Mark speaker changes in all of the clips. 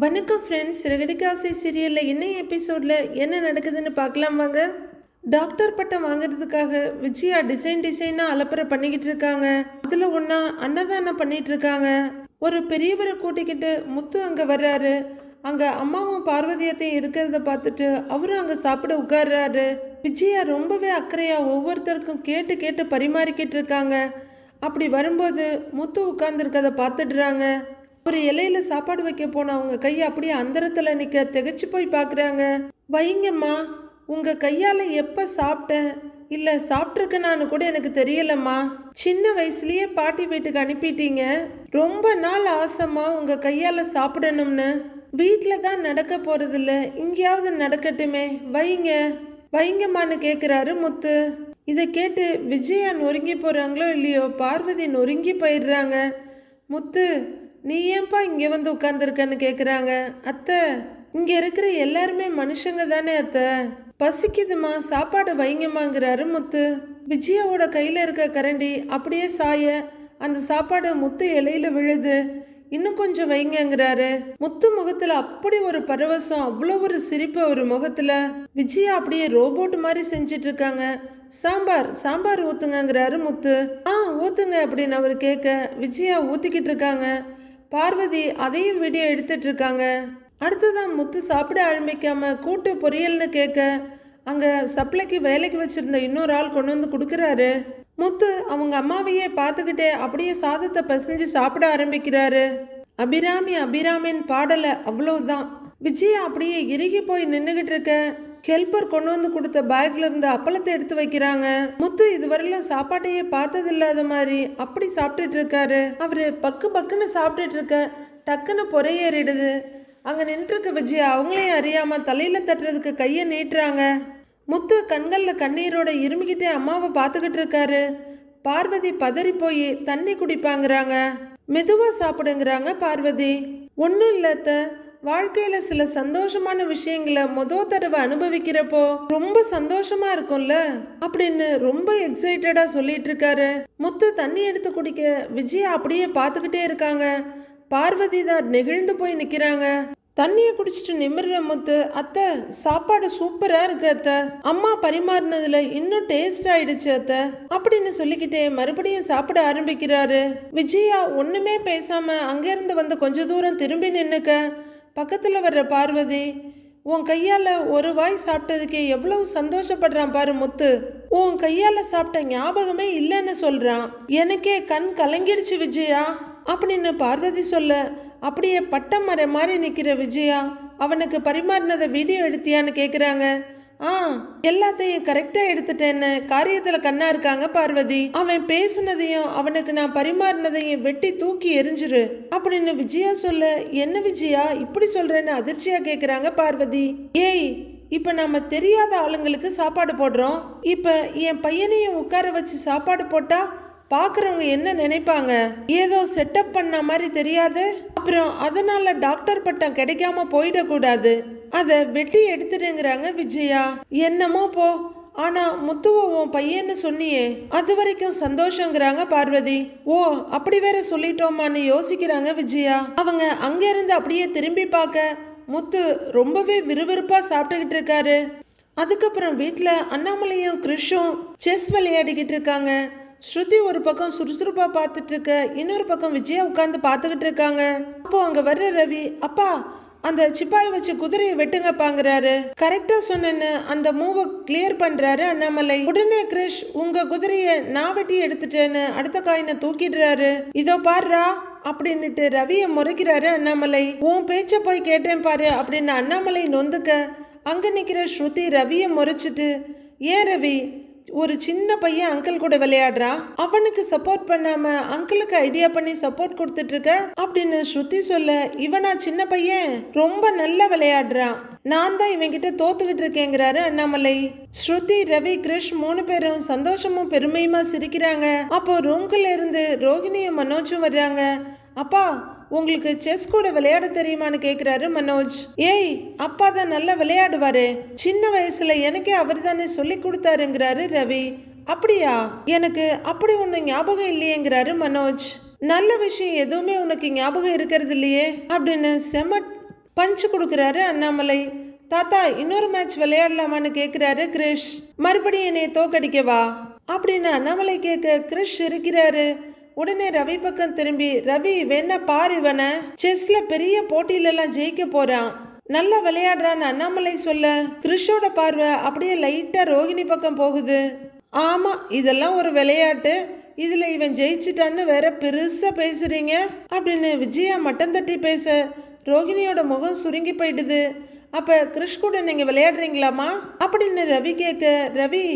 Speaker 1: வணக்கம் ஃப்ரெண்ட்ஸ் ரெகடிகாசை சீரியலில் என்ன எபிசோடில் என்ன நடக்குதுன்னு பார்க்கலாம் வாங்க. டாக்டர் பட்டம் வாங்குறதுக்காக விஜயா டிசைன் டிசைனாக அலப்பறை பண்ணிக்கிட்டு இருக்காங்க. அதில் ஒன்றா அன்னதானம் பண்ணிகிட்டு இருக்காங்க. ஒரு பெரியவரை கூட்டிக்கிட்டு முத்து அங்கே வர்றாரு. அங்கே அம்மாவும் பார்வதியத்தையும் இருக்கிறத பார்த்துட்டு அவரும் அங்கே சாப்பிட உட்கார்றாரு. விஜயா ரொம்பவே அக்கறையாக ஒவ்வொருத்தருக்கும் கேட்டு கேட்டு பரிமாறிக்கிட்டு இருக்காங்க. அப்படி வரும்போது முத்து உட்கார்ந்துருக்கதை பார்த்துடுறாங்க. ஒரு இலையில சாப்பாடு வைக்க போன அவங்க கையை அப்படியே அந்தரத்தில் நிற்க திகச்சு போய் பார்க்குறாங்க வைங்கம்மா உங்கள் கையால் எப்போ சாப்பிட்டேன்? இல்லை சாப்பிட்ருக்கனான்னு கூட எனக்கு தெரியலம்மா. சின்ன வயசுலயே பாட்டி வீட்டுக்கு அனுப்பிட்டீங்க. ரொம்ப நாள் ஆசைம்மா உங்கள் கையால் சாப்பிடணும்னு. வீட்டில் தான் நடக்க போகிறதில்ல இங்கேயாவது நடக்கட்டுமே. வைங்க. வைங்கம்மான்னு கேட்குறாரு முத்து. இதை கேட்டு விஜயா நொறுங்கி போகிறாங்களோ இல்லையோ பார்வதி நொறுங்கி போயிடுறாங்க. முத்து நீ ஏன்பா இங்கே வந்து உட்காந்துருக்கன்னு கேட்குறாங்க அத்தை இங்கே இருக்கிற எல்லாருமே மனுஷங்க தானே அத்தை. பசிக்குதுமா சாப்பாடு வைங்கம்மாங்கிறாரு முத்து. விஜயாவோட கையில் இருக்க கரண்டி அப்படியே சாய அந்த சாப்பாடு முத்து இலையில விழுது. இன்னும் கொஞ்சம் வைங்கங்கிறாரு. முத்து முகத்துல அப்படி ஒரு பரவசம் அவ்வளோ ஒரு சிரிப்பு ஒரு முகத்துல. விஜயா அப்படியே ரோபோட் மாதிரி செஞ்சிட்டு இருக்காங்க சாம்பார் சாம்பார் ஊத்துங்கங்கிறாரு முத்து. ஆ ஊத்துங்க அப்படின்னு அவர் கேட்க விஜயா ஊத்திக்கிட்டு இருக்காங்க பார்வதி அதையும் வீடியோ எடுத்துட்டு இருக்காங்க அடுத்ததான் முத்து சாப்பிட ஆரம்பிக்காம கூட்டு பொரியல்னு கேட்க அங்க சப்ளைக்கு வேலைக்கு வச்சிருந்த இன்னொரு ஆள் கொண்டு வந்து கொடுக்குறாரு. முத்து அவங்க அம்மாவையே பார்த்துக்கிட்டே அப்படியே சாதத்தை பசிஞ்சு சாப்பிட ஆரம்பிக்கிறாரு. அபிராமி அபிராமின் பாடலை அவ்வளோதான் விஜயா அப்படியே இறுகி போய் நின்றுகிட்டு இருக்க ஹெல்ப்பர் கொண்டு வந்து கொடுத்த பேக்ல இருந்து அப்பளத்தை எடுத்து வைக்கிறாங்க. முத்து இதுவரையிலும் சாப்பாட்டையே பார்த்தது இல்லாத மாதிரி அப்படி சாப்பிட்டுட்டு இருக்காரு. அவரு பக்கு பக்குன்னு சாப்பிட்டுட்டு இருக்க டக்குன்னு பொறையேறிடுது. அங்க நின்றுருக்க விஜய் அவங்களையும் அறியாம தலையில தட்டுறதுக்கு கையை நீட்டுறாங்க. முத்து கண்களில் கண்ணீரோட இருமிக்கிட்டே அம்மாவை பார்த்துக்கிட்டு இருக்காரு. பார்வதி பதறி போய் தண்ணி குடிப்பாங்கிறாங்க. மெதுவாக சாப்பிடுங்கிறாங்க பார்வதி. ஒன்றும் இல்லத்த வாழ்க்கையில சில சந்தோஷமான விஷயங்களை முத தடவை அனுபவிக்கிறப்போ ரொம்ப சந்தோஷமா இருக்கும்ல? அப்படின்னு ரொம்ப எக்ஸைட்டடா சொல்லிட்டு இருக்காரு. முத்து தண்ணி எடுத்து குடிக்க விஜயா அப்படியே பார்த்துக்கிட்டே இருக்காங்க. பார்வதி தான் நெகிழ்ந்து போய் நிக்கிறாங்க. தண்ணியை குடிச்சிட்டு நிமிர்ற முத்து அத்தை சாப்பாடு சூப்பரா இருக்கு அத்தை. அம்மா பரிமாறினதுல இன்னும் டேஸ்ட் ஆயிடுச்சு அத்தை அப்படின்னு சொல்லிக்கிட்டே மறுபடியும் சாப்பிட ஆரம்பிக்கிறாரு. விஜயா ஒண்ணுமே பேசாம அங்கிருந்து வந்து கொஞ்ச தூரம் திரும்பி நின்னுக்க பக்கத்தில் வர்ற பார்வதி உன் கையால் ஒரு வாய் சாப்பிட்டதுக்கே எவ்வளவு சந்தோஷப்படுறான் பாரு முத்து. உன் கையால் சாப்பிட்ட ஞாபகமே இல்லைன்னு சொல்கிறான் எனக்கே கண் கலங்கிடுச்சு விஜயா. அப்படின்னு பார்வதி சொல்ல அப்படியே பட்டம் மறை மாதிரி நிற்கிற விஜயா அவனுக்கு பரிமாறினதை வீடியோ எடுத்தியான்னு கேட்குறாங்க ஆ எல்லாத்தையும் கரெக்டாக எடுத்துட்டேன்னு காரியத்தில் கண்ணா இருக்காங்க பார்வதி. அவன் பேசுனதையும் அவனுக்கு நான் பரிமாறினதையும் வெட்டி தூக்கி எரிஞ்சிரு. அப்படின்னு விஜயா சொல்ல என்ன விஜயா இப்படி சொல்றேன்னு அதிர்ச்சியா கேட்குறாங்க பார்வதி. ஏய் இப்போ நம்ம தெரியாத ஆளுங்களுக்கு சாப்பாடு போடுறோம். இப்போ என் பையனையும் உட்கார வச்சு சாப்பாடு போட்டா பார்க்குறவங்க என்ன நினைப்பாங்க? ஏதோ செட்டப் பண்ண மாதிரி தெரியாது. அப்புறம் அதனால டாக்டர் பட்டம் கிடைக்காம போயிடக்கூடாது. அதை வெட்டி எடுத்துடுங்கிறாங்க விஜயா. என்னமோ போ. ஆனா முத்துவ உன் பையன்னு சொன்னியே. அது வரைக்கும் சந்தோஷங்கிறாங்க பார்வதி. ஓ அப்படி வேற சொல்லிட்டோமான்னு யோசிக்கிறாங்க விஜயா. அவங்க அங்க இருந்து அப்படியே திரும்பி பார்க்க முத்து ரொம்பவே விறுவிறுப்பா சாப்பிட்டுக்கிட்டு இருக்காரு. அதுக்கப்புறம் வீட்டில் அண்ணாமலையும் கிறிஷும் செஸ் விளையாடிக்கிட்டு இருக்காங்க. ஸ்ருதி ஒரு பக்கம் சுறுசுறுப்பாக பார்த்துட்டு இருக்க இன்னொரு பக்கம் விஜயா உட்காந்து பார்த்துக்கிட்டு இருக்காங்க. அப்போ அங்கே வர்ற ரவி அப்பா அந்த சிப்பாய் வச்சு குதிரையை வெட்டுங்கப்பாங்கிறாரு. கரெக்டா சொன்னேன்னு அந்த மூவை கிளியர் பண்றாரு அண்ணாமலை. உடனே கிரிஷ் உங்க குதிரைய நான் வெட்டி எடுத்துட்டேன்னு அடுத்த காயினை தூக்கிடுறாரு. இதோ பாருறா அப்படின்னுட்டு ரவியை முறைக்கிறாரு அண்ணாமலை. உன் பேச்ச போய் கேட்டேன் பாரு அப்படின்னு அண்ணாமலை நொந்துக்க அங்க நிக்கிற ஸ்ருதி ரவியை முறைச்சிட்டு ஏன் ரவி ஒரு சின்ன பையன் அங்கிள் கூட விளையாடுறான் அவனுக்கு சப்போர்ட் பண்ணாம அங்கிளுக்கு ஐடியா பண்ணி சப்போர்ட் கொடுத்துட்டு இருக்க அப்படின்னு ஸ்ருதி சொல்ல இவனா சின்ன பையன்? ரொம்ப நல்லா விளையாடுறான் நான் தான் இவன்கிட்ட தோத்துக்கிட்டு இருக்கேங்கிறாரு அண்ணாமலை. ஸ்ருதி ரவி கிருஷ் மூணு பேரும் சந்தோஷமும் பெருமையுமா சிரிக்கிறாங்க. அப்போ ரூம்குள்ள இருந்து ரோஹிணியும் மனோஜும் வர்றாங்க. அப்பா உங்களுக்கு செஸ் கூட விளையாட தெரியுமான்னு கேக்குறாரு மனோஜ். ஏய் அப்பா தான் நல்லா விளையாடுவாரு. சின்ன வயசுல எனக்கே அவர் தானே சொல்லி கொடுத்தாருங்கிறாரு ரவி. அப்படியா? எனக்கு அப்படி ஒன்று ஞாபகம் இல்லையேங்கிறாரு மனோஜ். நல்ல விஷயம் எதுவுமே உனக்கு ஞாபகம் இருக்கிறது இல்லையே? அப்படின்னு செம பஞ்சு கொடுக்குறாரு அண்ணாமலை. தாத்தா இன்னொரு மேட்ச் விளையாடலாமான்னு கேட்குறாரு கிரிஷ். மறுபடியும் என்னை தோக்கடிக்கவா அப்படின்னு அண்ணாமலை கேட்க கிரிஷ் இருக்கிறாரு. உடனே ரவி பக்கம் திரும்பி ரவி வேணா பாரு இவனை? செஸ்ல பெரிய போட்டியிலலாம் ஜெயிக்க போறான். நல்லா விளையாடுறான்னு அண்ணாமலை சொல்ல. கிறிஷோட பார்வை அப்படியே லைட்டா ரோகிணி பக்கம் போகுது. ஆமா இதெல்லாம் ஒரு விளையாட்டு. இதுல இவன் ஜெயிச்சிட்டான்னு வேற பெருசா பேசுறீங்க? அப்படின்னு விஜயா மட்டம் தட்டி பேச ரோகிணியோட முகம் சுருங்கி போயிடுது. அப்ப கிறிஷ் கூட நீங்க விளையாடுறீங்களாமா அப்படின்னு ரவி கேட்க ரவி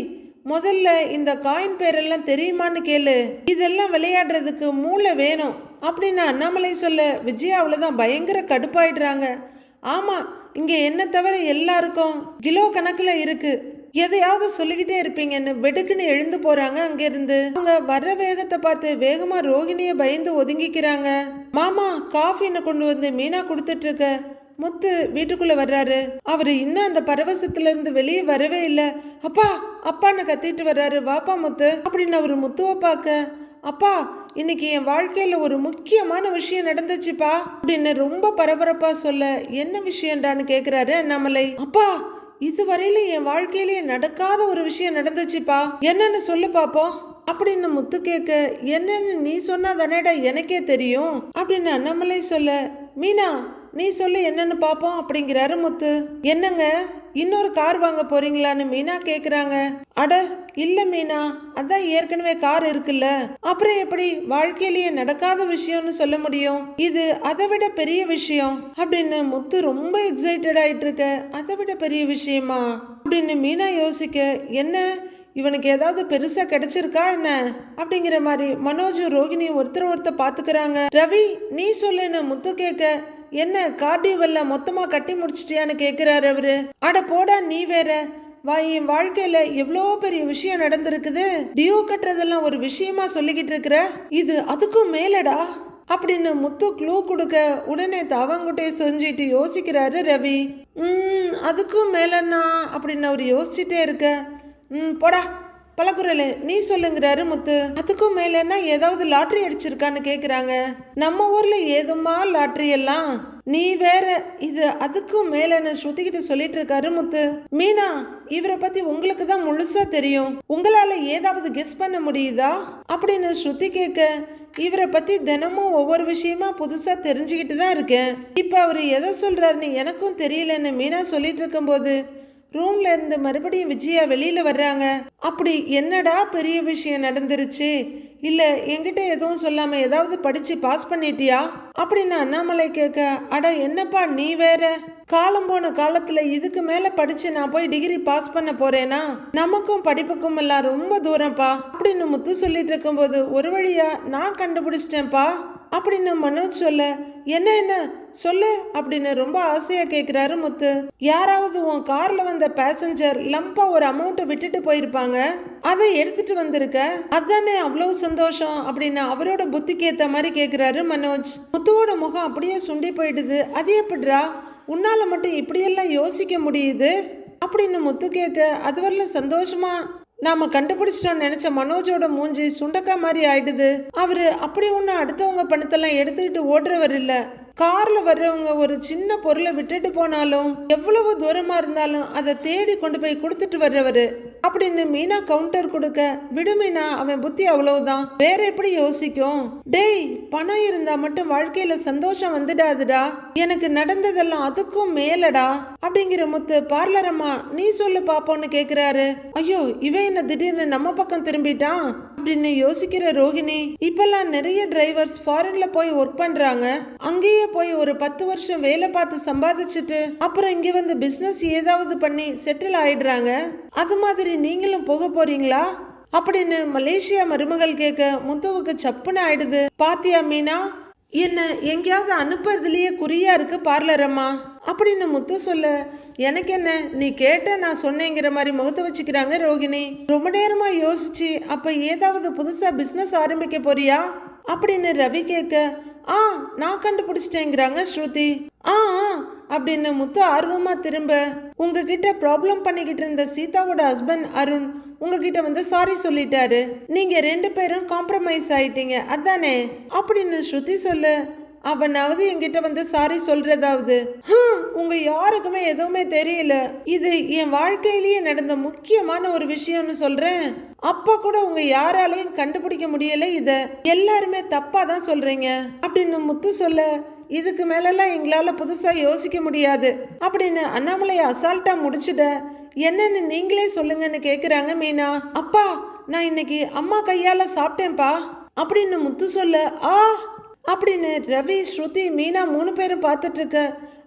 Speaker 1: முதல்ல இந்த காயின் பேரெல்லாம் தெரியுமான்னு கேளு. இதெல்லாம் விளையாடுறதுக்கு மூளை வேணும். அப்படின்னு அண்ணாமலை சொல்ல விஜயா அவ்வளோதான் பயங்கர கடுப்பாயிடுறாங்க. ஆமாம் இங்கே என்ன தவிர எல்லாருக்கும் கிலோ கணக்கில் இருக்கு. எதையாவது சொல்லிக்கிட்டே இருப்பீங்கன்னு வெடுக்குன்னு எழுந்து போறாங்க அங்கிருந்து. அவங்க வர்ற வேகத்தை பார்த்து வேகமா ரோகிணிய பயந்து ஒதுங்கிக்கிறாங்க. மாமா காஃபின்னு கொண்டு வந்து மீனா கொடுத்துட்டு இருக்க. முத்து வீட்டுக்குள்ள வர்றாரு. அவரு இன்னும் அந்த பரவசத்துல இருந்து வெளியே வரவே இல்ல. அப்பா அப்பான்னு கத்திட்டு வர்றாரு. வாப்பா முத்து. அப்படின்னு அவரு முத்துவை பார்க்க அப்பா இன்னைக்கு என் வாழ்க்கையில ஒரு முக்கியமான விஷயம் நடந்துச்சுப்பா. அப்படின்னு ரொம்ப பரபரப்பா சொல்ல என்ன விஷயம்டான்னு கேக்குறாரு அண்ணாமலை. அப்பா இதுவரையில என் வாழ்க்கையிலேயே நடக்காத ஒரு விஷயம் நடந்துச்சுப்பா. என்னன்னு சொல்லு பாப்போம். அப்படின்னு முத்து கேட்க என்னன்னு நீ சொன்னா தானேடா எனக்கே தெரியும். அப்படின்னு அண்ணாமலை சொல்ல மீனா நீ சொல்லு என்னன்னு பாப்போம் அப்படிங்கிறாரு முத்து. என்னங்க? இன்னொரு கார் வாங்க போறீங்களான்னு மீனா கேக்குறாங்க. அட இல்ல மீனா. அதான் ஏற்கனவே கார் இருக்குல்ல. அப்புறம் எப்படி? வாழ்க்கையிலேயே நடக்காத விஷயம்னு சொல்ல முடியும். இது அதை விட பெரிய விஷயம். அப்படின்னு முத்து ரொம்ப எக்ஸைட்டட் ஆயிட்டு இருக்க அதை விட பெரிய விஷயமா? அப்படின்னு மீனா யோசிக்க என்ன? இவனுக்கு ஏதாவது பெருசா கிடைச்சிருக்கா என்ன? அப்படிங்கிற மாதிரி மனோஜும் ரோகிணியும் ஒருத்தர் ஒருத்தர் பாத்துக்கிறாங்க. ரவி நீ சொல்லுன்னு முத்து கேட்க என்ன கார்டியோவல்ல மொத்தமாக கட்டி முடிச்சிட்டியான்னு கேட்குறாரு அவரு. அட போடா நீ வேற. வா என் வாழ்க்கையில எவ்வளோ பெரிய விஷயம் நடந்திருக்குது. டியூ கட்டுறதெல்லாம் ஒரு விஷயமா சொல்லிக்கிட்டு இருக்கிற? இது அதுக்கும் மேலடா? அப்படின்னு முத்து க்ளூ கொடுக்க உடனே தவங்குட்டையை செஞ்சிட்டு யோசிக்கிறாரு ரவி. ம் அதுக்கும் மேலன்னா அப்படின்னு அவர் யோசிச்சுட்டே இருக்க. ம் போடா. பலகுரல் நீ சொல்லுங்கிறாரு முத்து. அதுக்கும் மேலன்னா ஏதாவது லாட்ரி அடிச்சிருக்கான்னு கேக்குறாங்க. நம்ம ஊர்ல ஏதுமா லாட்ரி எல்லாம்? நீ வேற இது அதுக்கும் மேலன்னு ஸ்ருதிகிட்ட சொல்லிட்டு இருக்காரு முத்து. மீனா இவரை பத்தி உங்களுக்கு தான் முழுசா தெரியும். உங்களால ஏதாவது கெஸ் பண்ண முடியுதா? அப்படின்னு ஸ்ருதி கேட்க இவரை பத்தி தினமும் ஒவ்வொரு விஷயமா புதுசா தெரிஞ்சுக்கிட்டு தான் இருக்கேன். இப்ப அவரு எதை சொல்றாருன்னு எனக்கும் தெரியலன்னு மீனா சொல்லிட்டு இருக்கும்போது ரூம்ல இருந்து மறுபடியும் விஜயா வெளியில வர்றாங்க. அப்படி என்னடா பெரிய விஷயம் நடந்துருச்சு? இல்ல என்கிட்ட எதுவும் சொல்லாம ஏதாவது படிச்சு பாஸ் பண்ணிட்டியா? அப்படின்னு அண்ணாமலை கேட்க அட என்னப்பா நீ வேற? காலம் போன காலத்துல இதுக்கு மேல படிச்சு நான் போய் டிகிரி பாஸ் பண்ண போறேனா? நமக்கும் படிப்புக்கும் எல்லாம் ரொம்ப தூரம்ப்பா. அப்படின்னு முத்து சொல்லிட்டு இருக்கும்போது ஒரு வழியா நான் கண்டுபிடிச்சிட்டேன்ப்பா. அப்படின்னு மனோஜ் சொல்ல என்ன என்ன? சொல்லு அப்படின்னு ரொம்ப ஆசையாக கேட்குறாரு முத்து. யாராவது உன் காரில் வந்த பேசஞ்சர் லம்பா ஒரு அமௌண்ட்டை விட்டுட்டு போயிருப்பாங்க. அதை எடுத்துட்டு வந்திருக்க. அதானே அவ்வளோ சந்தோஷம் அப்படின்னு அவரோட புத்திக்கு ஏற்ற மாதிரி கேட்குறாரு மனோஜ். முத்துவோட முகம் அப்படியே சுண்டி போயிடுது. அது எப்படிரா உன்னால் மட்டும் இப்படியெல்லாம் யோசிக்க முடியுது? அப்படின்னு முத்து கேட்க அது வரல சந்தோஷமா? நாம கண்டுபிடிச்சிட்டோம்னு நினைச்ச மனோஜோட மூஞ்சி சுண்டக்கா மாதிரி ஆயிடுது. அவரு அப்படி ஒன்று அடுத்தவங்க பணத்தெல்லாம் எடுத்துக்கிட்டு ஓடுறவர் இல்ல. கார்ல வர்றவங்க ஒரு சின்ன பொருளை விட்டுட்டு போனாலும் எவ்வளவு தூரமா இருந்தாலும் அதை தேடி கொண்டு போய் கொடுத்துட்டு வர்றவரு. அப்படின்னு மீனா கவுண்டர் கொடுக்க விடு மீனா அவன் புத்தி அவ்வளவுதான். வேற எப்படி யோசிக்கும்? டேய் பணம் இருந்தா மட்டும் வாழ்க்கையில சந்தோஷம் வந்துடாதுடா. எனக்கு நடந்ததெல்லாம் அதுக்கும் மேலடா. அப்படிங்கிற முத்து பார்லரம்மா நீ சொல்லு பாப்போன்னு கேக்குறாரு. ஐயோ இவன் என்ன திடீர்னு நம்ம பக்கம் திரும்பிட்டான்? அப்படின்னு யோசிக்கிற ரோஹிணி இப்பெல்லாம் நிறைய டிரைவர்ஸ் ஃபாரின்ல போய் ஒர்க் பண்றாங்க. அங்கேயே போய் ஒரு பத்து வருஷம் வேலை பார்த்து சம்பாதிச்சுட்டு அப்புறம் இங்க வந்து பிசினஸ் ஏதாவது பண்ணி செட்டில் ஆயிடுறாங்க. அது மாதிரி நீங்களும் போக போறீங்களா? அப்படின்னு மலேசியா மருமகள் கேட்க முத்துவுக்கு சப்புன்னு ஆயிடுது. பாத்தியா மீனா? என்ன எங்கேயாவது அனுப்புறதுலயே குறியா இருக்கு பார்லர் அம்மா? அப்படின்னு முத்து சொல்ல எனக்கு என்ன? நீ கேட்ட நான் சொன்னேங்கிற மாதிரி முகத்தை வச்சுக்கிறாங்க ரோகிணி. ரொம்ப நேரமாக யோசிச்சு அப்போ ஏதாவது புதுசாக பிஸ்னஸ் ஆரம்பிக்க போறியா? அப்படின்னு ரவி கேட்க ஆ நான் கண்டுபிடிச்சிட்டேங்கிறாங்க ஸ்ருதி. ஆ ஆ அப்படின்னு முத்து ஆர்வமாக திரும்ப உங்ககிட்ட ப்ராப்ளம் பண்ணிக்கிட்டு இருந்த சீதாவோட ஹஸ்பண்ட் அருண் உங்ககிட்ட வந்து சாரி சொல்லிட்டாரு. நீங்க ரெண்டு பேரும் காம்ப்ரமைஸ் ஆயிட்டீங்க அதானே? அப்படின்னு ஸ்ருதி சொல்ல அவனாவது என்கிட்ட வந்து சாரி சொல்றதாவது? உங்க யாருக்குமே எதுவுமே தெரியல. இது என் வாழ்க்கையிலேயே நடந்த முக்கியமான ஒரு விஷயம்னு சொல்றேன். அப்ப கூட உங்க யாராலையும் கண்டுபிடிக்க முடியல இத. எல்லாருமே தப்பா தான் சொல்றீங்க. அப்படின்னு முத்து சொல்ல இதுக்கு மேலெல்லாம் எங்களால புதுசா யோசிக்க முடியாது. அப்படின்னு அண்ணாமலை அசால்ட்டா முடிச்சுட என்னன்னு நீங்களே சொல்லுங்கன்னு கேக்குறாங்க மீனா. அப்பா நான் இன்னைக்கு அம்மா கையால சாப்பிட்டேன்ப்பா. அப்படின்னு முத்து சொல்ல ஆ அப்படின்னு ரவி ஸ்ருதி மீனா மூணு பேரும் பார்த்துட்ருக்க.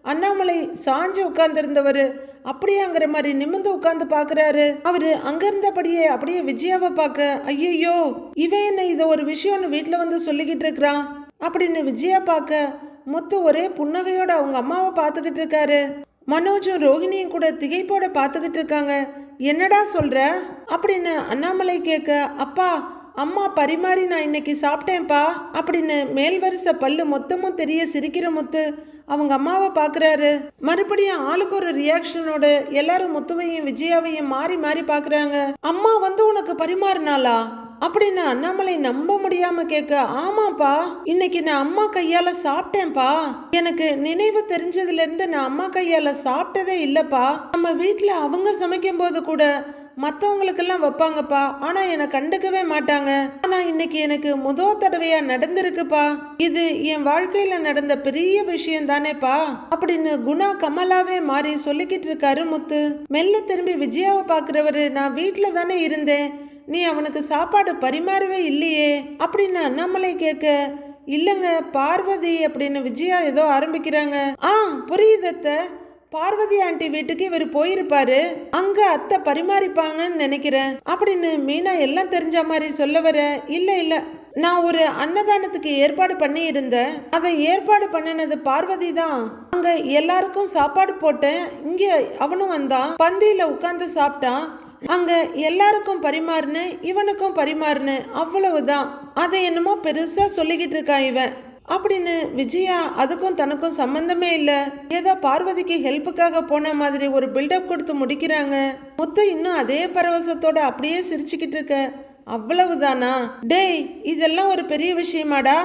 Speaker 1: அண்ணாமலை சாஞ்சு உட்கார்ந்துருந்தவர். அப்படியாங்கிற மாதிரி நிமிர்ந்து உட்காந்து பார்க்கறாரு. அவர் அங்க இருந்தபடியே அப்படியே விஜயாவை பார்க்க ஐயையோ இவன் என்ன இதை ஒரு விஷயம்னு வீட்டில் வந்து சொல்லிக்கிட்டு இருக்கிறான் அப்படின்னு விஜயா பார்க்க முத்து ஒரே புன்னகையோட அவங்க அம்மாவை பார்த்துக்கிட்டு இருக்காரு மனோஜும் ரோஹிணியும் கூட திகைப்போட பார்த்துக்கிட்டு இருக்காங்க என்னடா சொல்கிற அப்படின்னு அண்ணாமலை கேட்க அப்பா அம்மா பரிமாறி நான் இன்னைக்கு சாப்பிட்டேன்ப்பா அப்படின்னு மேல் வரிசை பல்லு மொத்தமும் தெரிய சிரிக்கிற முத்து அவங்க அம்மாவை பார்க்குறாரு. மறுபடியும் ஆளுக்கு ஒரு ரியாக்ஷனோட எல்லாரும் முத்துவையும் விஜயாவையும் மாறி மாறி பார்க்குறாங்க. அம்மா வந்து உனக்கு பரிமாறினாளா? அப்படின்னு அண்ணாமலை நம்ப முடியாம கேட்க ஆமாப்பா இன்னைக்கு நான் அம்மா கையால சாப்பிட்டேன்ப்பா. எனக்கு நினைவு தெரிஞ்சதுல இருந்து நான் அம்மா கையால சாப்பிட்டதே இல்லப்பா. நம்ம வீட்டுல அவங்க சமைக்கும் போது கூட மற்றவங்களுக்கெல்லாம் வைப்பாங்கப்பா. ஆனால் என்னை கண்டுக்கவே மாட்டாங்க. ஆனால் இன்னைக்கு எனக்கு முதல் தடவையாக நடந்திருக்குப்பா. இது என் வாழ்க்கையில் நடந்த பெரிய விஷயம் தானேப்பா. அப்படின்னு குணா கமலாவே மாறி சொல்லிக்கிட்டு இருக்காரு முத்து. மெல்ல திரும்பி விஜயாவை பார்க்குறவரு நான் வீட்டில் தானே இருந்தேன். நீ அவனுக்கு சாப்பாடு பரிமாறவே இல்லையே. அப்படின்னு அண்ணாமலை கேட்க இல்லைங்க பார்வதி அப்படின்னு விஜயா ஏதோ ஆரம்பிக்கிறாங்க. ஆ புரியுது அத்தை. பார்வதி ஆண்டி வீட்டுக்கு இவர் போயிருப்பாரு. அங்க அத்தை பரிமாறிப்பாங்கன்னு நினைக்கிறேன். அப்படின்னு மீனா எல்லாம் தெரிஞ்ச மாதிரி சொல்ல வர இல்ல இல்ல. நான் ஒரு அன்னதானத்துக்கு ஏற்பாடு பண்ணி இருந்தேன் அதை ஏற்பாடு பண்ணினது பார்வதி தான். அங்க எல்லாருக்கும் சாப்பாடு போட்டேன். இங்க அவனும் வந்தான். பந்தியில உட்காந்து சாப்பிட்டான். அங்க எல்லாருக்கும் பரிமாறினேன். இவனுக்கும் பரிமாறினேன். அவ்வளவுதான். அதை என்னமோ பெருசா சொல்லிக்கிட்டு இருக்கான் இவன். அப்படின்னு விஜயா அதுக்கும் தனக்கும் சம்பந்தமே இல்லை. ஏதோ பார்வதிக்கு ஹெல்ப்புக்காக போன மாதிரி ஒரு பில்டப் கொடுத்து முடிக்கிறாங்க. முத்த இன்னும் அதே பரவசத்தோட அப்படியே சிரிச்சுக்கிட்டு இருக்க. அவ்வளவுதானா? டேய் இதெல்லாம் ஒரு பெரிய விஷயமாடா?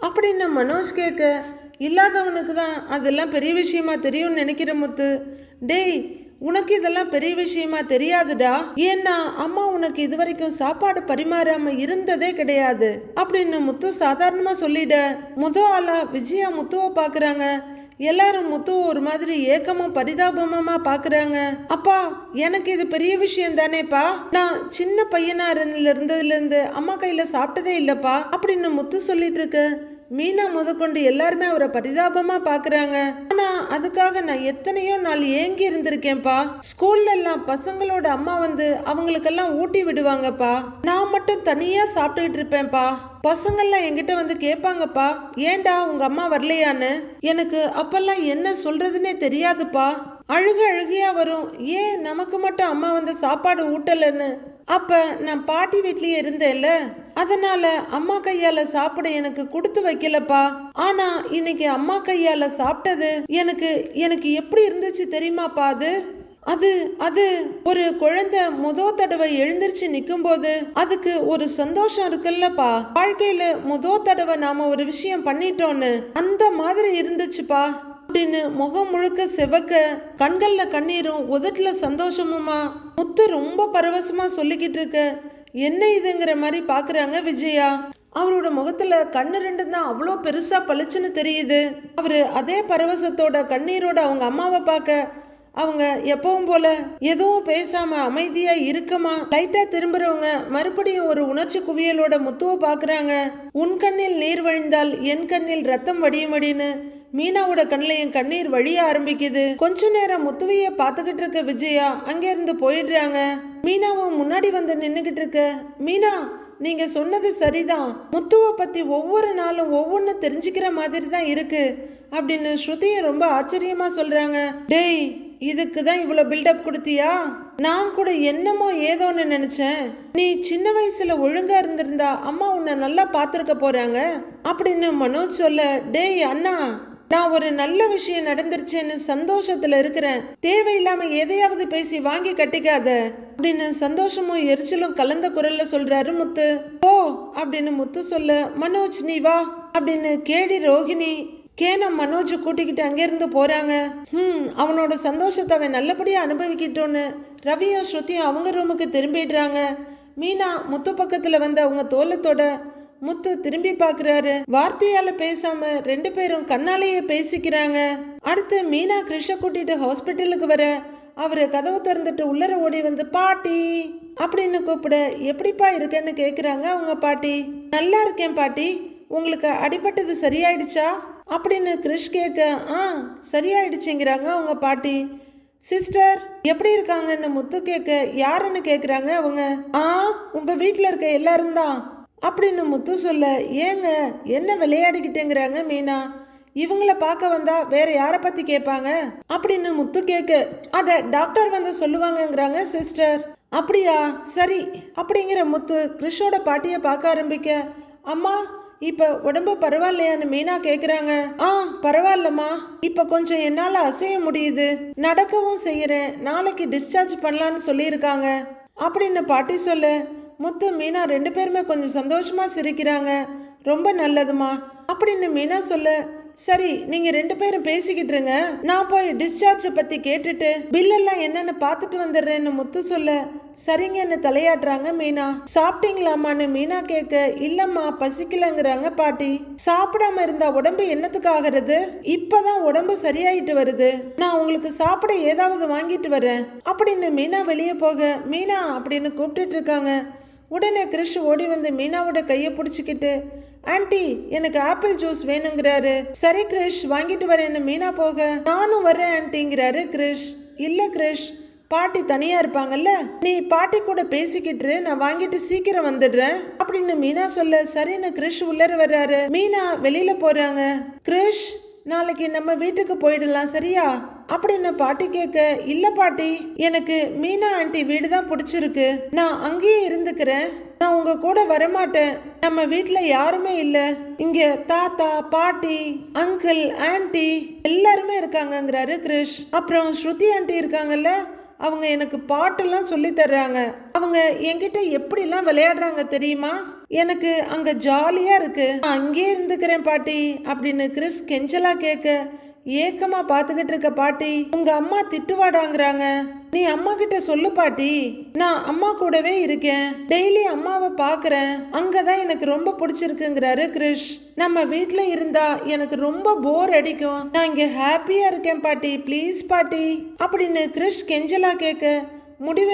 Speaker 1: அப்படின்னு மனோஜ் கேட்க. இல்லாதவனுக்கு தான் அதெல்லாம் பெரிய விஷயமா தெரியும்னு நினைக்கிற முத்து. டேய் உனக்கு இதெல்லாம் பெரிய விஷயமா தெரியாதுடா. ஏன்னா அம்மா உனக்கு இதுவரைக்கும் சாப்பாடு பரிமாறாம இருந்ததே கிடையாது. அப்படின்னு முத்து சாதாரணமா சொல்லிட முத ஆளா விஜயா முத்துவை பாக்குறாங்க. எல்லாரும் முத்துவ ஒரு மாதிரி ஏக்கமும் பரிதாபமுமா பாக்குறாங்க. அப்பா எனக்கு இது பெரிய விஷயம் தானேப்பா. நான் சின்ன பையனா இருந்ததுல இருந்ததுல இருந்து அம்மா கையில சாப்பிட்டதே இல்லப்பா அப்படின்னு முத்து சொல்லிட்டு இருக்கு. மீனா முதற்கொண்டு எல்லாருமே அவரை பரிதாபமா பாக்குறாங்க. ஆனா அதுக்காக நான் எத்தனையோ நாள் ஏங்கி இருந்திருக்கேன்ப்பா. ஸ்கூல்ல எல்லாம் பசங்களோட அம்மா வந்து அவங்களுக்கெல்லாம் ஊட்டி விடுவாங்கப்பா. நான் மட்டும் தனியா சாப்பிட்டுக்கிட்டு இருப்பேன்ப்பா. பசங்கள்லாம் என்கிட்ட வந்து கேட்பாங்கப்பா ஏன்டா உங்க அம்மா வரலையான்னு? எனக்கு அப்பெல்லாம் என்ன சொல்றதுன்னே தெரியாதுப்பா. அழுக அழுகையா வரும் ஏன் நமக்கு மட்டும் அம்மா வந்து சாப்பாடு ஊட்டலன்னு? அப்ப நான் பாட்டி வீட்லயே இருந்தேன்ல அதனால அம்மா கையால சாப்பிட எனக்கு கொடுத்து வைக்கலப்பா. ஆனா இன்னைக்கு அம்மா கையால சாப்பிட்டது எனக்கு எனக்கு எப்படி இருந்துச்சு தெரியுமாப்பா அது? அது அது ஒரு குழந்தை முத தடவை எழுந்திருச்சு நிக்கும்போது அதுக்கு ஒரு சந்தோஷம் இருக்குல்லப்பா. வாழ்க்கையில முத தடவை நாம ஒரு விஷயம் பண்ணிட்டோன்னு அந்த மாதிரி இருந்துச்சுப்பா. அப்படின்னு முகம் முழுக்க செவக்க கண்கள்ல கண்ணீரும் உதட்டுல சந்தோஷமுமா? முத்து ரொம்ப பரவசமா சொல்லிக்கிட்டு இருக்க. என்ன இதுங்கிற மாதிரி பாக்குறாங்க விஜயா. அவரோட முகத்துல கண்ணு ரெண்டு தான் அவ்வளோ பெருசா பளிச்சுன்னு தெரியுது. அவரு அதே பரவசத்தோட கண்ணீரோட அவங்க அம்மாவை பார்க்க அவங்க எப்பவும் போல எதுவும் பேசாம அமைதியா இருக்கமா? லைட்டா திரும்புறவங்க மறுபடியும் ஒரு உணர்ச்சி குவியலோட முத்துவை பாக்குறாங்க. உன் கண்ணில் நீர் வழிந்தால் என் கண்ணில் ரத்தம் வடியுமடின்னு மீனாவோட கண்ணில் என் கண்ணீர் வழிய ஆரம்பிக்குது. கொஞ்ச நேரம் முத்துவைய பார்த்துக்கிட்டு இருக்க விஜயா அங்கிருந்து போயிடுறாங்க. மீனாவும் முன்னாடி வந்து நின்றுக்கிட்டு இருக்க? மீனா நீங்க சொன்னது சரிதான். முத்துவை பத்தி ஒவ்வொரு நாளும் ஒவ்வொன்று தெரிஞ்சுக்கிற மாதிரி தான் இருக்கு அப்படின்னு ஸ்ருதியை ரொம்ப ஆச்சரியமா சொல்றாங்க. டேய் இதுக்கு தான் இவ்வளோ பில்டப் கொடுத்தியா? நான் கூட என்னமோ ஏதோன்னு நினைச்சேன். நீ சின்ன வயசுல ஒழுங்கா இருந்திருந்தா அம்மா உன்னை நல்லா பார்த்துருக்க போறாங்க அப்படின்னு மனோஜ் சொல்ல டேய் அண்ணா நான் ஒரு நல்ல விஷயம் நடந்துருச்சேன்னு சந்தோஷத்துல இருக்கிறேன். தேவையில்லாம எதையாவது பேசி வாங்கி கட்டிக்காத. அப்படின்னு சந்தோஷமும் எரிச்சலும் கலந்த குரல்ல சொல்றாரு முத்து. ஓ அப்படின்னு முத்து சொல்ல மனோஜ் நீ வா அப்படின்னு கேடி ரோகிணி கேனம் மனோஜை கூட்டிக்கிட்டு அங்கேருந்து போகிறாங்க ம் அவனோட சந்தோஷத்தை அவன் நல்லபடியாக அனுபவிக்கிட்டோன்னு ரவியும் ஸ்ருதியும் அவங்க ரூமுக்கு திரும்பிடுறாங்க. மீனா முத்து பக்கத்தில் வந்த அவங்க தோலத்தோட முத்து திரும்பி பார்க்குறாரு. வார்த்தையால பேசாம ரெண்டு பேரும் கண்ணாலேயே பேசிக்கிறாங்க. அடுத்து மீனா கிருஷ்ண கூட்டிட்டு ஹாஸ்பிட்டலுக்கு வர அவரு கதவு திறந்துட்டு உள்ளர ஓடி வந்து பாட்டி! அப்படின்னு கூப்பிட எப்படிப்பா இருக்கேன்னு கேக்குறாங்க அவங்க பாட்டி. நல்லா இருக்கேன் பாட்டி. உங்களுக்கு அடிபட்டது சரியாயிடுச்சா? அப்படின்னு கிருஷ் கேட்க ஆ சரியாயிடுச்சுங்கிறாங்க அவங்க பாட்டி. சிஸ்டர் எப்படி இருக்காங்கன்னு முத்து கேட்க யாருன்னு கேட்குறாங்க அவங்க? ஆ உங்கள் வீட்டில் இருக்க எல்லாரும் தான் அப்படின்னு முத்து சொல்ல ஏங்க என்ன விளையாடிக்கிட்டேங்கிறாங்க மீனா? இவங்கள பார்க்க வந்தா வேற யாரை பத்தி கேட்பாங்க? அப்படின்னு முத்து கேட்க அத டாக்டர் வந்து சொல்லுவாங்கங்கிறாங்க சிஸ்டர். அப்படியா? சரி. அப்படிங்கிற முத்து கிருஷ்ணோட பாட்டியை பார்க்க ஆரம்பிக்க அம்மா இப்ப உடம்பு பரவாயில்லையான்னு மீனா கேக்குறாங்க. ஆ பரவாயில்லம்மா. இப்ப கொஞ்சம் என்னால அசைய முடியுது. நடக்கவும் செய்யறேன். நாளைக்கு டிஸ்சார்ஜ் பண்ணலான்னு சொல்லியிருக்காங்க. அப்படின்னு பாட்டி சொல்லு முத்து மீனா ரெண்டு பேருமே கொஞ்சம் சந்தோஷமாக சிரிக்கிறாங்க. ரொம்ப நல்லதுமா. அப்படின்னு மீனா சொல்ல சரி நீங்க ரெண்டு பேரும் பேசிக்கிட்டு இருங்க. நான் போய் டிஸ்சார்ஜ் பத்தி கேட்டுட்டு பில் எல்லாம் என்னன்னு பார்த்துட்டு வந்துடுறேன்னு முத்து சொல்ல சரிங்கன்னு தலையாடுறாங்க மீனா. சாப்பிட்டீங்களாமான்னு மீனா கேட்க இல்லம்மா பசிக்கலங்கிறாங்க பாட்டி. சாப்பிடாம இருந்தா உடம்பு என்னத்துக்கு ஆகிறது? இப்பதான் உடம்பு சரியாயிட்டு வருது. நான் உங்களுக்கு சாப்பிட ஏதாவது வாங்கிட்டு வரேன். அப்படின்னு மீனா வெளியே போக மீனா அப்படின்னு கூப்பிட்டுட்டு இருக்காங்க. உடனே கிறிஷ் ஓடி வந்து மீனாவோட கையை பிடிச்சிக்கிட்டு ஆன்டி எனக்கு ஆப்பிள் ஜூஸ் வேணுங்கிறாரு. சரி கிரிஷ் வாங்கிட்டு வரேன்னு மீனா போக நானும் வரேன் ஆன்ட்டிங்கிறாரு கிரிஷ். இல்ல கிரிஷ் பாட்டி தனியா இருப்பாங்கல்ல நீ பாட்டி கூட பேசிக்கிட்டு நான் வாங்கிட்டு சீக்கிரம் வந்துடுறேன் அப்படின்னு மீனா சொல்ல சரின்னு கிரிஷ் உள்ளர வர்றாரு. மீனா வெளியில போறாங்க. கிரிஷ் நாளைக்கு நம்ம வீட்டுக்கு போயிடலாம் சரியா? அப்படின்னு பாட்டி கேட்க இல்ல பாட்டி எனக்கு மீனா ஆண்டி வீடு தான் பிடிச்சிருக்கு. நான் அங்கேயே இருந்துக்கிறேன். நான் உங்க கூட வரமாட்டேன். நம்ம வீட்டில் யாருமே இல்ல. இங்க தாத்தா பாட்டி அங்கிள் ஆன்ட்டி எல்லாருமே இருக்காங்கங்கிறாரு கிரிஷ். அப்புறம் ஸ்ருதி ஆண்டி இருக்காங்கல்ல அவங்க எனக்கு பாட்டெல்லாம் சொல்லி தர்றாங்க. அவங்க என்கிட்ட எப்படிலாம் விளையாடுறாங்க தெரியுமா? எனக்கு அங்க ஜாலியா இருக்கு. நான் அங்கேயே இருந்துக்கிறேன் பாட்டி அப்படின்னு கிறிஸ் கெஞ்சலா கேட்க ஏக்கமா பாத்துக்கிட்டு இருக்க பாட்டி. உங்க அம்மா திட்டுவாடாங்கிறாங்க. நீ அம்மா கிட்ட சொல்லு பாட்டி. நான் அம்மா கூடவே இருக்கேன். டெய்லி அம்மாவை பாக்குறேன். அங்கதான் எனக்கு ரொம்ப பிடிச்சிருக்குங்கிறாரு கிரிஷ். நம்ம வீட்ல இருந்தா எனக்கு ரொம்ப போர் அடிக்கும். நான் இங்க ஹாப்பியா இருக்கேன் பாட்டி. ப்ளீஸ் பாட்டி. அப்படின்னு கிரிஷ் கெஞ்சலா கேட்க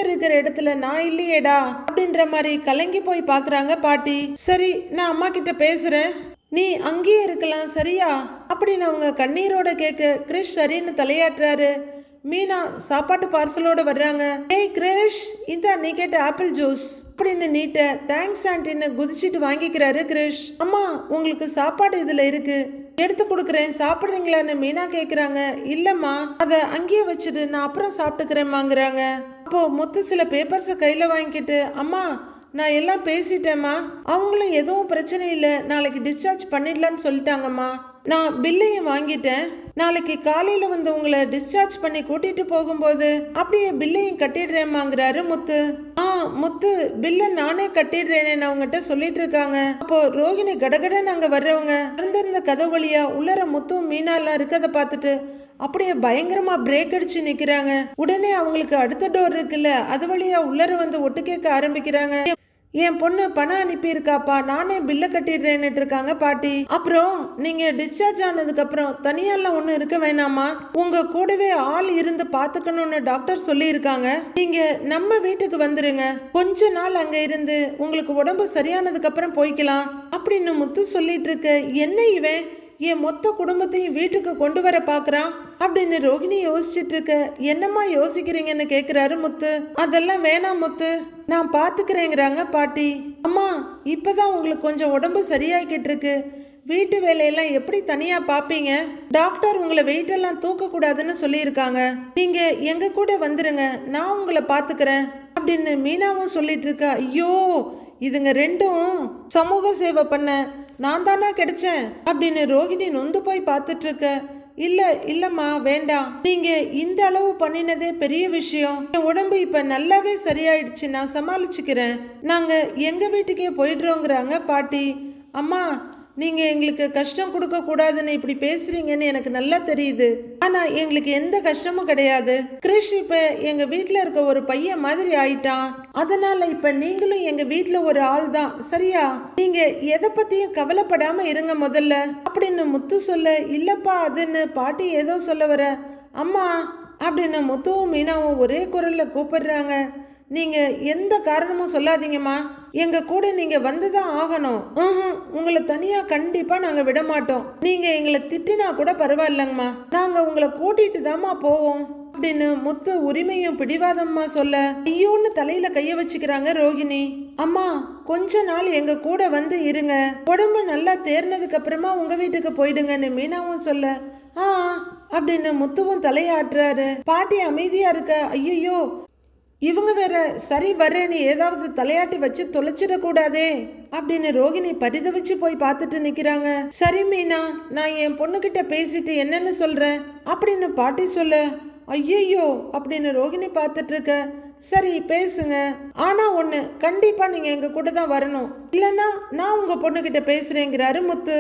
Speaker 1: இருக்கிற இடத்துல நான் இல்லையேடா. அப்படின்ற மாதிரி கலங்கி போய் பாக்குறாங்க பாட்டி. சரி நான் அம்மா கிட்ட பேசுறேன். நீ அங்கேயே இருக்கலாம் சரியா? அப்படின்னு அவங்க கண்ணீரோட கேட்க கிரிஷ் சரின்னு தலையாட்டுறாரு. மீனா சாப்பாட்டு பார்சலோட வர்றாங்க. ஏய் கிரிஷ் இந்த நீ கேட்ட ஆப்பிள் ஜூஸ். அப்படின்னு நீட்ட தேங்க்ஸ் ஆண்டின்னு குதிச்சிட்டு வாங்கிக்கிறாரு கிரிஷ். அம்மா உங்களுக்கு சாப்பாடு இதுல இருக்கு. எடுத்து கொடுக்குறேன் சாப்பிட்றீங்களான்னு மீனா கேட்குறாங்க இல்லைம்மா அதை அங்கேயே வச்சுட்டு நான் அப்புறம் சாப்பிட்டுக்கிறேம்மாங்கிறாங்க. அப்போ முத்து சில பேப்பர்ஸை கையில் வாங்கிக்கிட்டு அம்மா நான் எல்லாம் பேசிட்டேம்மா. அவங்களும் எதுவும் பிரச்சனை இல்லை. நாளைக்கு டிஸ்சார்ஜ் பண்ணிடலான்னு சொல்லிட்டாங்கம்மா. நான் பில்லையும் வாங்கிட்டேன். நாளைக்கு காலையில வந்து உங்களை டிஸ்சார்ஜ் பண்ணி கூட்டிட்டு போகும்போது அப்படியே பில்லையும் கட்டிடுறேம்மாங்கிறாரு முத்து. ஆ முத்து பில்லை நானே கட்டிடுறேனே அவங்ககிட்ட சொல்லிட்டு இருக்காங்க. அப்போ ரோகிணி கடகட நாங்க வர்றவங்க திறந்திருந்த கதவு வழியா உள்ளர முத்தும் மீனாலாம் இருக்கதை பார்த்துட்டு அப்படியே பயங்கரமா பிரேக் அடிச்சு நிக்கிறாங்க. உடனே அவங்களுக்கு அடுத்த டோர் இருக்குல்ல அது வழியா உள்ளர வந்து ஒட்டு கேட்க ஆரம்பிக்கிறாங்க. என் பொண்ணு பணம் அனுப்பியிருக்காப்பா நானே பில்லை கட்டிடுறேன்னுட்டு இருக்காங்க பாட்டி. அப்புறம் நீங்க டிஸ்சார்ஜ் ஆனதுக்கு அப்புறம் தனியாலாம் ஒன்றும் இருக்க வேணாமா? உங்க கூடவே ஆள் இருந்து பாத்துக்கணும்னு டாக்டர் சொல்லியிருக்காங்க. நீங்க நம்ம வீட்டுக்கு வந்துருங்க. கொஞ்ச நாள் அங்க இருந்து உங்களுக்கு உடம்பு சரியானதுக்கு அப்புறம் போய்க்கலாம். அப்படின்னு முத்து சொல்லிட்டு இருக்க என்ன இவன்? என் மொத்த குடும்பத்தையும் வீட்டுக்கு கொண்டு வர பாக்குறான் அப்படின்னு ரோகிணி யோசிச்சுட்டு இருக்க என்னம்மா யோசிக்கிறீங்கன்னு கேக்குறாரு முத்து. அதெல்லாம் வேணாம் முத்து. நான் பாத்துக்கிறேங்கிறாங்க பாட்டி. அம்மா இப்பதான் உங்களுக்கு கொஞ்சம் உடம்பு சரியாகிக்கிட்டு இருக்கு வீட்டு வேலையெல்லாம் எப்படி தனியா பாப்பீங்க? டாக்டர் உங்களை வெயிட்டெல்லாம் தூக்கக்கூடாதுன்னு தூக்க கூடாதுன்னு சொல்லியிருக்காங்க. நீங்க எங்க கூட வந்துருங்க. நான் உங்களை பாத்துக்கிறேன் அப்படின்னு மீனாவும் சொல்லிட்டு இருக்கா ஐயோ இதுங்க ரெண்டும் சமூக சேவை பண்ண நான் தானா கிடைச்சேன் அப்படின்னு ரோகிணி நொந்து போய் பார்த்துட்டு இருக்க இல்ல இல்லம்மா வேண்டாம். நீங்க இந்த அளவு பண்ணினதே பெரிய விஷயம். என் உடம்பு இப்ப நல்லாவே சரியாயிடுச்சு. நான் சமாளிச்சுக்கிறேன். நாங்க எங்க வீட்டுக்கே போயிடுறோங்கிறாங்க பாட்டி. அம்மா நீங்கள் எங்களுக்கு கஷ்டம் கொடுக்கக்கூடாதுன்னு இப்படி பேசுகிறீங்கன்னு எனக்கு நல்லா தெரியுது. ஆனால் எங்களுக்கு எந்த கஷ்டமும் கிடையாது. கிரிஷ் இப்போ எங்கள் வீட்டில் இருக்க ஒரு பையன் மாதிரி ஆயிட்டான். அதனால் இப்போ நீங்களும் எங்கள் வீட்டில் ஒரு ஆள் தான். சரியா? நீங்கள் எதை பற்றியும் கவலைப்படாமல் இருங்க முதல்ல. அப்படின்னு முத்து சொல்ல இல்லைப்பா அதுன்னு பாட்டி ஏதோ சொல்ல வர. அம்மா அப்படின்னு முத்துவும் மீனாவும் ஒரே குரலில் கூப்பிடுறாங்க. நீங்கள் எந்த காரணமும் சொல்லாதீங்கம்மா. எங்கள் கூட நீங்கள் வந்து தான் ஆகணும். ம்ஹும். உங்களை தனியாக கண்டிப்பாக நாங்கள் விட மாட்டோம் நீங்கள் எங்களை திட்டினா கூட பரவாயில்லங்கம்மா. நாங்கள் உங்களை கூட்டிகிட்டு தாம்மா போவோம். அப்படின்னு முத்து உரிமையும் பிடிவாதம்மா சொல்ல ஐயோன்னு தலையில கைய வச்சுக்கிறாங்க ரோகிணி. அம்மா கொஞ்ச நாள் எங்க கூட வந்து இருங்க. உடம்பு நல்லா தேர்னதுக்கு அப்புறமா உங்க வீட்டுக்கு போயிடுங்கன்னு மீனாவும் சொல்ல ஆ அப்படின்னு முத்துவும் தலையாட்டுறாரு. பாட்டி அமைதியா இருக்க ஐயோ இவங்க வேற சரி வர்றேன்னு ஏதாவது தலையாட்டி வச்சு தொலைச்சிடக்கூடாதே அப்படின்னு ரோகிணி பரிதவிச்சு போய் பார்த்துட்டு நிக்கிறாங்க. சரி மீனா நான் என் பொண்ணுகிட்ட பேசிட்டு என்னன்னு சொல்றேன். அப்படின்னு பாட்டி சொல்ல. ஐயையோ அப்படின்னு ரோகிணி பார்த்துட்டு இருக்க. சரி பேசுங்க. ஆனா ஒண்ணு கண்டிப்பா நீங்க எங்க கூட தான் வரணும். இல்லைன்னா நான் உங்க பொண்ணுகிட்ட பேசுறேங்கிறாரு முத்து.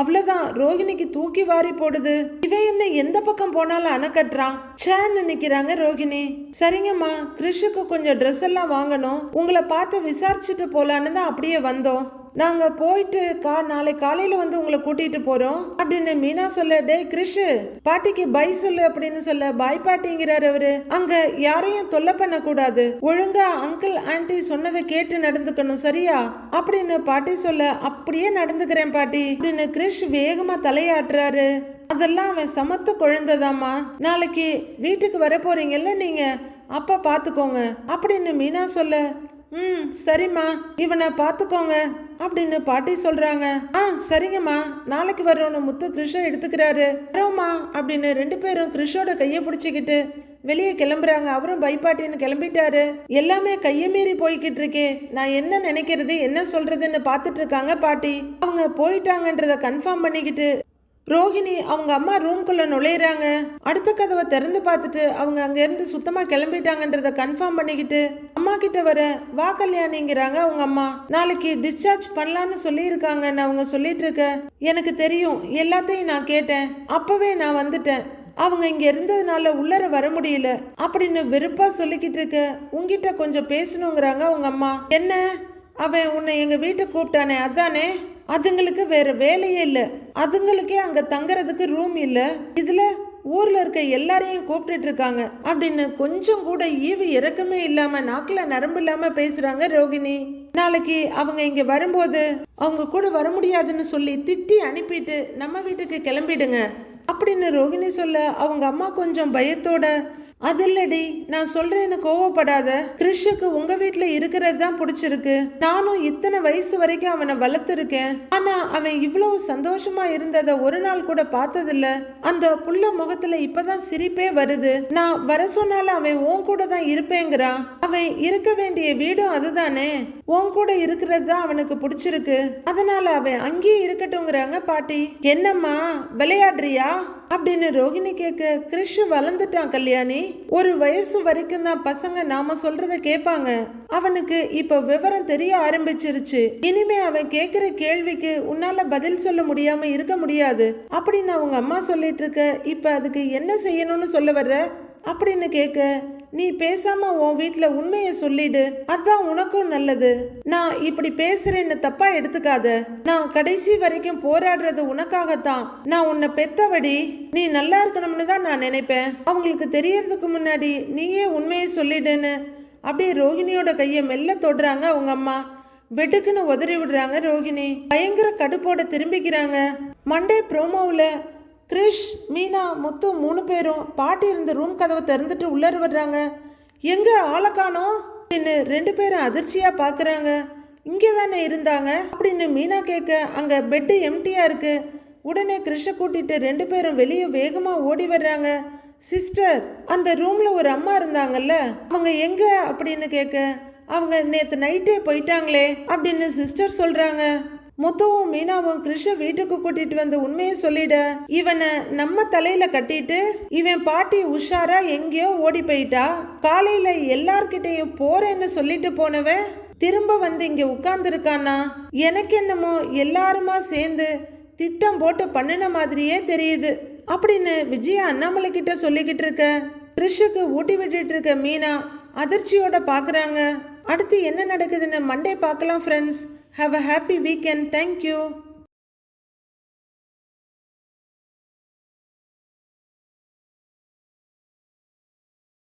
Speaker 1: அவ்வளவுதான். ரோகிணிக்கு தூக்கி வாரி போடுது. இவன் என்ன எந்த பக்கம் போனாலும் அணக்கட்டுறான். சேன்னு நிக்கிறாங்க ரோகிணி. சரிங்கம்மா கிறிஷுக்கு கொஞ்சம் ட்ரெஸ் எல்லாம் வாங்கணும். உங்களை பார்த்து விசாரிச்சுட்டு போலான்னு தான் அப்படியே வந்தோம். நாங்கள் போயிட்டு கா நாளை காலையில் வந்து உங்களை கூட்டிகிட்டு போகிறோம் அப்படின்னு மீனா சொல்ல டேய் கிறிஷு பாட்டிக்கு பை சொல்லு அப்படின்னு சொல்ல பாய் பாட்டிங்கிறாரு அவரு. அங்கே யாரையும் தொல்லை பண்ணக்கூடாது. ஒழுங்கா அங்கிள் ஆன்ட்டி சொன்னதை கேட்டு நடந்துக்கணும் சரியா? அப்படின்னு பாட்டி சொல்ல அப்படியே நடந்துக்கிறேன் பாட்டி. அப்படின்னு கிருஷ் வேகமாக தலையாட்டுறாரு. அதெல்லாம் அவன் சமத்து குழந்தைதாம்மா. நாளைக்கு வீட்டுக்கு வர போறீங்கல்ல நீங்க? அப்பா பார்த்துக்கோங்க அப்படின்னு மீனா சொல்ல ம் சரிம்மா. இவனை பார்த்துக்கோங்க அப்படின்னு பாட்டி சொல்றாங்க. ஆ சரிங்கம்மா. நாளைக்கு வரோன்னு முத்து கிருஷை எடுத்துக்கிறாரு. வரோம்மா அப்படின்னு ரெண்டு பேரும் கிருஷோட கையை பிடிச்சிக்கிட்டு வெளியே கிளம்புறாங்க. அவரும் பைப்பாட்டின்னு கிளம்பிட்டாரு. எல்லாமே கையை மீறி போய்கிட்டு இருக்கே. நான் என்ன நினைக்கிறது என்ன சொல்றதுன்னு பார்த்துட்டு இருக்காங்க பாட்டி. அவங்க போயிட்டாங்கன்றத கன்ஃபார்ம் பண்ணிக்கிட்டு ரோஹிணி அவங்க அம்மா ரூம்குள்ளே நுழையிறாங்க. அடுத்த கதவை திறந்து பார்த்துட்டு அவங்க அங்கேருந்து சுத்தமாக கிளம்பிட்டாங்கன்றத கன்ஃபார்ம் பண்ணிக்கிட்டு அம்மா கிட்ட வர வா கல்யாணிங்கிறாங்க அவங்க அம்மா. நாளைக்கு டிஸ்சார்ஜ் பண்ணலான்னு சொல்லியிருக்காங்கன்னு அவங்க சொல்லிட்டு இருக்க எனக்கு தெரியும். எல்லாத்தையும் நான் கேட்டேன். அப்பவே நான் வந்துட்டேன். அவங்க இங்க இருந்ததுனால உள்ளர வர முடியல. அப்படின்னு வெறுப்பா சொல்லிக்கிட்டு இருக்க உங்ககிட்ட கொஞ்சம் பேசணுங்கிறாங்க அவங்க அம்மா. என்ன? அவன் உன்னை எங்க வீட்டை கூப்பிட்டானே? அதானே? அதுங்களுக்கு வேற வேலையே இல்லை. அதுங்களுக்கே அங்க தங்குறதுக்கு ரூம் இல்லை. இதுல ஊர்ல இருக்க எல்லாரையும் கூப்பிட்டுட்டு இருக்காங்க. அப்படின்னு கொஞ்சம் கூட ஈவு இறக்கமே இல்லாம நாக்குல நரம்பு இல்லாம பேசுறாங்க ரோகிணி. நாளைக்கு அவங்க இங்க வரும்போது அவங்க கூட வர முடியாதுன்னு சொல்லி திட்டி அனுப்பிட்டு நம்ம வீட்டுக்கு கிளம்பிடுங்க. அப்படின்னு ரோகிணி சொல்ல அவங்க அம்மா கொஞ்சம் பயத்தோட அது இல்லடி நான் சொல்றேன்னு கோவப்படாத. கிறிஷுக்கு உங்க வீட்டுல இருக்கிறது தான் பிடிச்சிருக்கு. நானும் இத்தனை வயசு வரைக்கும் அவனை வளர்த்துருக்கேன். ஆனா அவன் இவ்வளவு சந்தோஷமா இருந்ததை ஒரு நாள் கூட பார்த்ததில்ல. அந்த புள்ள முகத்துல இப்பதான் சிரிப்பே வருது. நான் வர சொன்னாலும் அவன் உன் கூட தான் இருப்பேங்கிறான். அவன் இருக்க வேண்டிய வீடும் அதுதானே? உன் கூட இருக்கிறது தான் அவனுக்கு பிடிச்சிருக்கு. அதனால அவன் அங்கேயே இருக்கட்டும்ங்கிறாங்க பாட்டி. என்னம்மா விளையாடுறியா? அப்படின்னு ரோகிணி கேட்க கிறிஷ் வளர்ந்துட்டான் கல்யாணி. ஒரு வயசு வரைக்கும் தான் பசங்க நாம சொல்றத கேட்பாங்க. அவனுக்கு இப்ப விவரம் தெரிய ஆரம்பிச்சிருச்சு. இனிமே அவன் கேக்குற கேள்விக்கு உன்னால பதில் சொல்ல முடியாம இருக்க முடியாது. அப்படின்னு அவங்க அம்மா சொல்லிட்டு இருக்க இப்ப அதுக்கு என்ன செய்யணும்னு சொல்ல வர்ற? அப்படின்னு கேட்க நீ பேசாம உன் வீட்டுல உண்மையை சொல்லிடு. அதான் உனக்கும் நல்லது. நான் இப்படி பேசுறேன்னு தப்பா எடுத்துக்காத. நான் கடைசி வரைக்கும் போராடுறது உனக்காகத்தான். நான் உன்னை பெத்தவடி. நீ நல்லா இருக்கணும்னு தான் நான் நினைப்பேன். அவங்களுக்கு தெரியறதுக்கு முன்னாடி நீயே உண்மையை சொல்லிடுன்னு. அப்படியே ரோகிணியோட கையை மெல்ல தொடுறாங்க அவங்க அம்மா. வெட்டுக்குன்னு உதறி விடுறாங்க ரோகிணி. பயங்கர கடுப்போட திரும்பிக்கிறாங்க. மண்டே ப்ரோமோவில் கிரிஷ் மீனா முத்து மூணு பேரும் பாட்டி இருந்த ரூம் கதவை திறந்துட்டு உள்ளே வர்றாங்க. எங்கே ஆளை காணோம் அப்படின்னு ரெண்டு பேரும் அதிர்ச்சியாக பார்க்குறாங்க இங்கே தானே இருந்தாங்க? அப்படின்னு மீனா கேட்க அங்கே பெட்டு எம்டியாக இருக்குது உடனே கிரிஷை கூட்டிட்டு ரெண்டு பேரும் வெளியே வேகமாக ஓடி வர்றாங்க. சிஸ்டர் அந்த ரூமில் ஒரு அம்மா இருந்தாங்கல்ல அவங்க எங்கே? அப்படின்னு கேட்க அவங்க நேற்று நைட்டே போயிட்டாங்களே அப்படின்னு சிஸ்டர் சொல்கிறாங்க முத்துவும் மீனாவும் கிருஷ வீட்டுக்கு கூட்டிட்டு வந்து உண்மையை சொல்லிட. இவனை நம்ம தலையில கட்டிட்டு இவன் பாட்டி உஷாரா எங்கேயோ ஓடி போயிட்டா காலையில எல்லார்கிட்டயும் போறேன்னு சொல்லிட்டு போனவன் திரும்ப வந்து இங்க உட்கார்ந்துருக்கானா? எனக்கு என்னமோ எல்லாருமா சேர்ந்து திட்டம் போட்டு பண்ணின மாதிரியே தெரியுது அப்படின்னு விஜயா அண்ணாமலை கிட்ட சொல்லிக்கிட்டு இருக்க. கிறிஷுக்கு ஊட்டி விட்டுட்டு இருக்க மீனா அதிர்ச்சியோட பார்க்குறாங்க அடுத்து என்ன நடக்குதுன்னு மண்டே பார்க்கலாம் friends Have a happy weekend. Thank you.